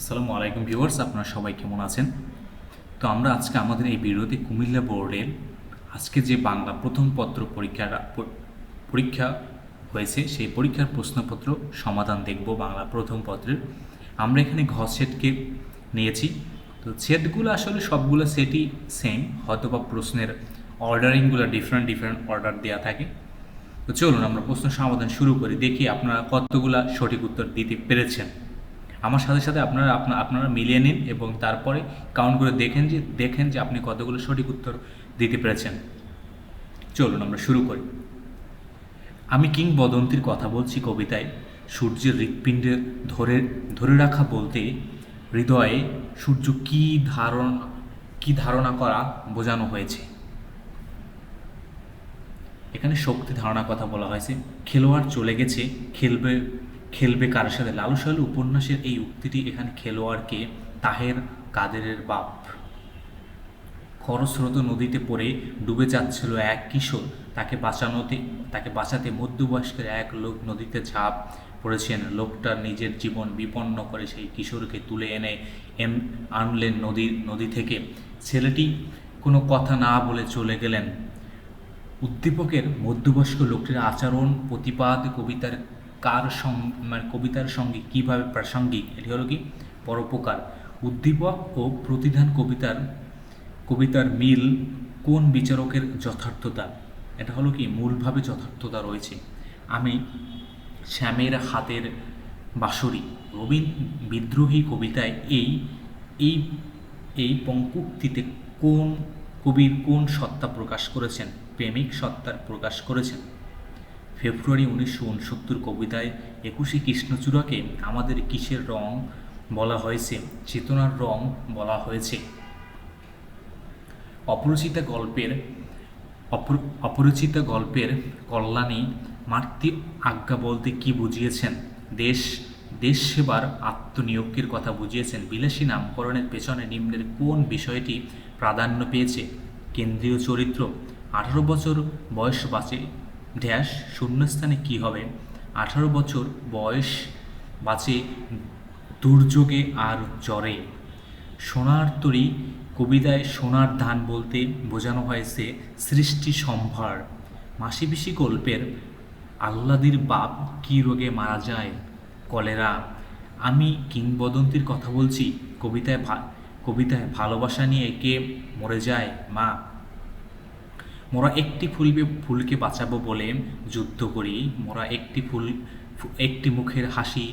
আসসালামু আলাইকুম ভিউয়ার্স, আপনারা সবাই কেমন আছেন? তো আমরা আজকে আমাদের এই ভিডিওতে কুমিল্লা বোর্ডের আজকে যে বাংলা প্রথম পত্র পরীক্ষার পরীক্ষা হয়েছে, সেই পরীক্ষার প্রশ্নপত্র সমাধান দেখব বাংলা প্রথম পত্রের। আমরা এখানে ঘ সেটকে নিয়েছি। তো সেটগুলো আসলে সবগুলো সেটই সেম হয়তো বা প্রশ্নের অর্ডারিংগুলো ডিফারেন্ট ডিফারেন্ট অর্ডার দেওয়া থাকে। তো চলুন আমরা প্রশ্ন সমাধান শুরু করি, দেখি আপনারা কতগুলা সঠিক উত্তর দিতে পেরেছেন। আমার সাথে সাথে আপনারা আপনা, আপনারা মিলিয়ে নিন এবং তারপরে কাউন্ট করে দেখেন যে দেখেন যে আপনি কতগুলো সঠিক উত্তর দিতে পেরেছেন। চলুন আমরা শুরু করি। আমি কিংবদন্তির কথা বলছি কবিতায়। সূর্যের হৃৎপিণ্ডে ধরে ধরে রাখা বলতে হৃদয়ে সূর্য কী ধারণ, কী ধারণা করা বোঝানো হয়েছে। এখানে শক্তি ধারণার কথা বলা হয়েছে। খেলোয়াড় চলে গেছে, খেলবে খেলবে কার সাথে? লালু সালু উপন্যাসের এই উক্তিটি এখানে খেলোয়াড়কে তাহের কাদেরের বাপ খরস্রোত নদীতে পড়ে ডুবে যাচ্ছিল এক কিশোর। তাকে বাঁচানোতে, তাকে বাঁচাতে মধ্যবয়স্কের এক লোক নদীতে ঝাঁপ পড়েছেন। লোকটা নিজের জীবন বিপন্ন করে সেই কিশোরকে তুলে এনে এম, আনলেন নদীর নদী থেকে। ছেলেটি কোনো কথা না বলে চলে গেলেন। উদ্দীপকের মধ্যবয়স্ক লোকটির আচরণ প্রতিপাদ কবিতার কার সং- মানে কবিতার সঙ্গে কীভাবে প্রাসঙ্গিক, এটি হলো কি? পরোপকার। উদ্দীপক ও প্রতিধান কবিতার কবিতার মিল কোন বিচারকের যথার্থতা? এটা হলো কি? মূলভাবে যথার্থতা রয়েছে। আমি শ্যামের হাতের বাঁশরি, রবীন বিদ্রোহী কবিতায় এই এই এই পঙ্কুক্তিতে কোন কবির কোন সত্তা প্রকাশ করেছেন? প্রেমিক সত্তার প্রকাশ করেছেন? ফেব্রুয়ারি উনিশশো উনসত্তর কবিতায় একুশে কৃষ্ণচূড়াকে আমাদের কিসের রং বলা হয়েছে? চেতনার রং বলা হয়েছে। অপরিচিতা গল্পের, অপর- অপরিচিতা গল্পের কল্যাণী মাতৃ আজ্ঞা বলতে কি বুঝিয়েছেন? দেশ দেশ সেবার আত্মনিয়োগের কথা বুঝিয়েছেন। বিলাসী নামকরণের পেছনে নিম্নের কোন বিষয়টি প্রাধান্য পেয়েছে? কেন্দ্রীয় চরিত্র, আঠারো বছর বয়স বাঁচে ড্যাশ শূন্যস্থানে কি হবে? আঠারো বছর বয়স বাঁচে দুর্যোগে আর জ্বরে। সোনার তরী কবিতায় সোনার ধান বলতে বোঝানো হয়েছে সৃষ্টি সম্ভার। মাসি পিসি গল্পের আহ্লাদির বাপ কি রোগে মারা যায়? কলেরা, আমি কিংবদন্তির কথা বলছি। কবিতায় কবিতায় ভালোবাসা নিয়ে কে মরে যায়? মা মোরা একটি ফুলবে, ফুলকে বাঁচাবো বলে যুদ্ধ করি। মোরা একটি ফুল, একটি মুখের হাসি,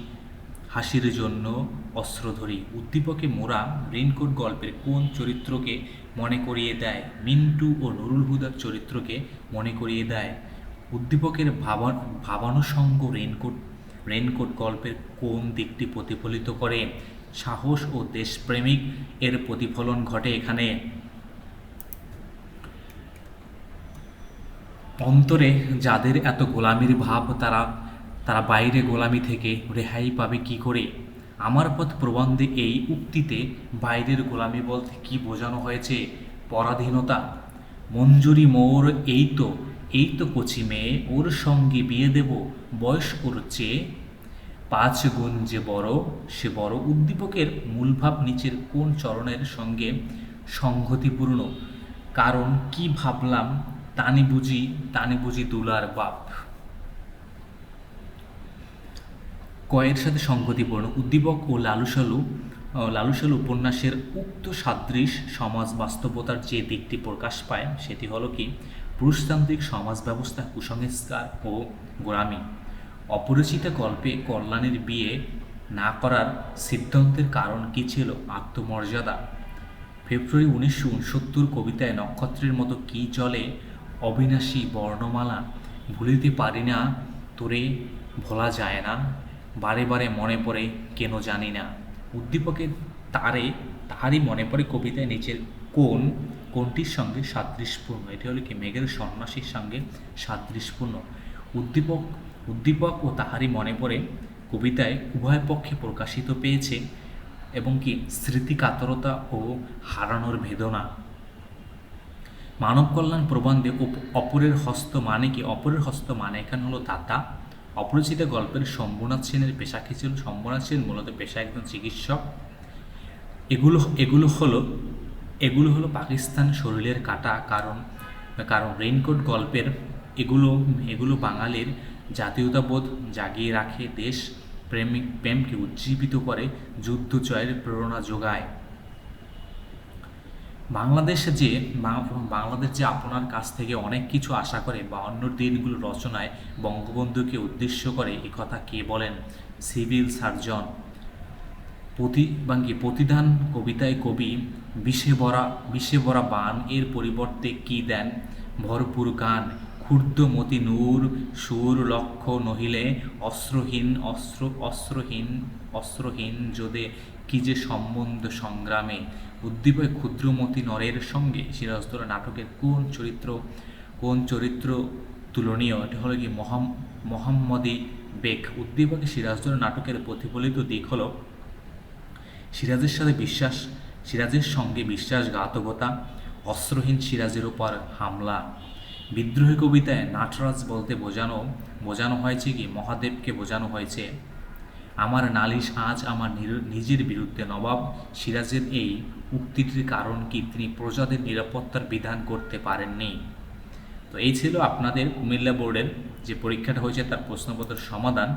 হাসির জন্য অস্ত্র ধরি। উদ্দীপকে মোরা রেনকোট গল্পের কোন চরিত্রকে মনে করিয়ে দেয়? মিন্টু ও নুরুল হুদার চরিত্রকে মনে করিয়ে দেয়। উদ্দীপকের ভাবা ভাবানুষঙ্গ রেনকোট রেনকোট গল্পের কোন দিকটি প্রতিফলিত করে? সাহস ও দেশপ্রেমিক এর প্রতিফলন ঘটে এখানে। অন্তরে যাদের এত গোলামির ভাব, তারা তারা বাইরে গোলামি থেকে রেহাই পাবে কি করে? আমার পথ প্রবন্ধে এই উক্তিতে বাইরের গোলামি বলতে কি বোঝানো হয়েছে? পরাধীনতা। মঞ্জুরি মোর এই তো এই তো কচি মেয়ে ওর সঙ্গে বিয়ে দেব, বয়স ওর চেয়ে। পাঁচ গুণ যে বড়, সে বড় উদ্দীপকের মূলভাব নিচের কোন চরণের সঙ্গে সংহতিপূর্ণ? কারণ কি ভাবলাম তানি বুঝি তানি বুঝি দুলার বাপ। কয়ের সাথে সংগতিপূর্ণ, উদ্দীপক ও লালুসালু লালুসালু উপন্যাসের উক্ত সাদৃশ সমাজ বাস্তবতার যে দিকটি প্রকাশ পায়, সেটি হলো কি? পুরুষতান্ত্রিক সমাজ ব্যবস্থা, কুসংস্কার ও গোড়ামি। অপরিচিতা গল্পে কল্যাণের বিয়ে না করার সিদ্ধান্তের কারণ কি ছিল? আত্মমর্যাদা। ফেব্রুয়ারি উনিশশো উনসত্তর কবিতায় নক্ষত্রের মতো কি চলে অবিনাশী বর্ণমালা ভুলিতে পারি না তোরে, ভোলা যায় না, বারে বারে মনে পড়ে কেন জানি না। উদ্দীপকের তারে তারই মনে পড়ে কবিতায় নিচের কোন কোনটির সঙ্গে সাদৃশ্যপূর্ণ। এটি হলো কি? মেঘের সন্ন্যাসীর সঙ্গে সাদৃশ্যপূর্ণ। উদ্দীপক উদ্দীপক ও তাহারই মনে পড়ে কবিতায় উভয় পক্ষে প্রকাশিত পেয়েছে এবং কি? স্মৃতিকাতরতা ও হারানোর বেদনা। মানব কল্যাণ প্রবন্ধে অপরের হস্ত মানে কি? অপরের হস্ত মানে এখানে হলো দাতা। অপরিচিত গল্পের শম্ভুনাথ সেনের পেশা কি ছিল? শম্ভুনাথ সেন মূলত পেশা একজন চিকিৎসক। এগুলো এগুলো হলো এগুলো হলো পাকিস্তান শরীরের কাটা, কারণ কারণ রেইনকোট গল্পের এগুলো এগুলো বাঙালির জাতীয়তাবোধ জাগিয়ে রাখে দেশ, প্রেমিক, প্রেমকে উজ্জীবিত করে, যুদ্ধ জয়ের প্রেরণা যোগায়। বাংলাদেশ যে বাংলাদেশ যে আপনার কাছ থেকে অনেক কিছু আশা করে বা অন্য দিনগুলো রচনায় বঙ্গবন্ধুকে উদ্দেশ্য করে এ কথা কে বলেন? Civil surgeon. প্রতি প্রতিবাঙ্গী প্রতিদান কবিতায় কবি বিষে ভরা বিষে ভরা বান এর পরিবর্তে কি দেন? ভরপুর গান ক্ষুদ্রমতি নূর, সুর লক্ষ্য নহিলে অস্ত্রহীন, অস্ত্র, অস্ত্রহীন অস্ত্রহীন যোদে কি যে সম্বন্ধ সংগ্রামে উদ্দীপক ক্ষুদ্রমতি নরের সঙ্গে সিরাজদৌল্লা নাটকের কোন চরিত্র কোন চরিত্র তুলনীয়? এটা হলো কি মহাম মোহাম্মদী বেগ। উদ্দীপকে নাটকের প্রতিফলিত দিক হলো সিরাজের সাথে বিশ্বাস, সিরাজের সঙ্গে বিশ্বাসঘাতকতা, অস্ত্রহীন সিরাজের উপর হামলা। বিদ্রোহী কবিতায় নাটরাজ বলতে বোঝানো বোঝানো হয়েছে কি মহাদেবকে বোঝানো হয়েছে। আমার নালিশ আজ আমার নিজের বিরুদ্ধে নবাব সিরাজের এই উক্তিটির কারণ কি? তিনি প্রজাদের নিরাপত্তার বিধান করতে পারেননি। তো এই ছিল আপনাদের কুমিল্লা বোর্ডের যে পরীক্ষাটা হয়েছে, তার প্রশ্নপত্রের সমাধান।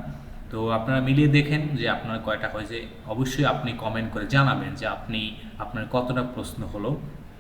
তো আপনারা মিলিয়ে দেখেন যে আপনার কয়টা হয়েছে। অবশ্যই আপনি কমেন্ট করে জানাবেন যে আপনি, আপনার কতটা প্রশ্ন হলো।